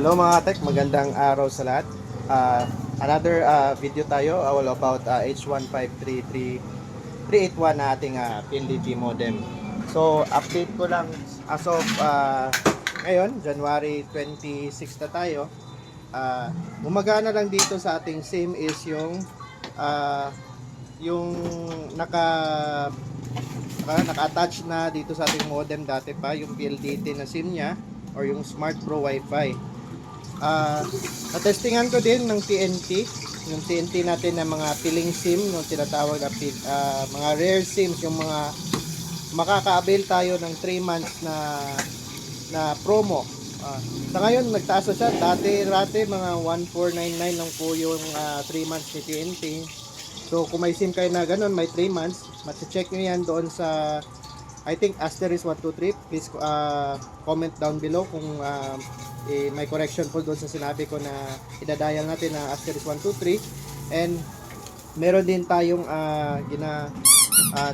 Hello mga tech, magandang araw sa lahat. Ah, another ah, video tayo all about ah, H1533381 na ating ah, PLDT modem. So, update ko lang as of ah, ngayon, January 26 na tayo. Ah, gumagana lang dito sa ating SIM is yung ah, yung naka naka- naka-attach na dito sa ating modem dati pa yung PLDT na SIM niya or yung Smart Pro Wi-Fi. Ah, na-testingan ko din ng TNT, yung TNT natin na mga piling SIM, yung tinatawag na ah, mga rare SIMs, yung mga makaka-avail tayo ng 3 months na na promo. Ah, sa ngayon nagtaas na siya. Dati dati mga 1499 lang po yung 3 months ni TNT. So kung may SIM kayo na ganun, may 3 months, mati-check nyo yan doon sa I think asterisk 123. Please uh, comment down below kung uh, eh, may correction po doon sa sinabi ko na idadial natin na asterisk 123. And meron din tayong uh, gina uh,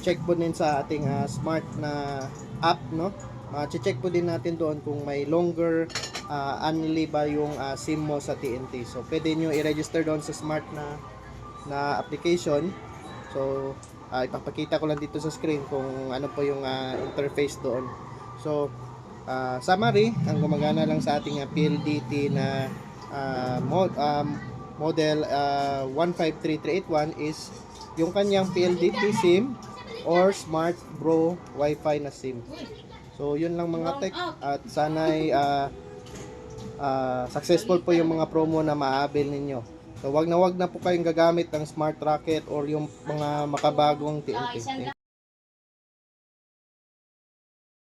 check po din sa ating uh, smart na app no. Uh, check po din natin doon kung may longer uh, annually ba yung uh, SIM mo sa TNT. So pwede nyo i-register doon sa smart na na application. So, ah, ipapakita ko lang dito sa screen kung ano po yung ah, interface doon. So, ah, summary, ang gumagana lang sa ating ah, PLDT na ah, mod, um, model ah, 153381 is yung kanyang PLDT SIM or Smart Bro Wi-Fi na SIM. So, yun lang mga tech at sana'y ah, ah, successful po yung mga promo na maabil ninyo. So, wag na wag na po kayong gagamit ng Smart Rocket or yung mga makabagong TNT.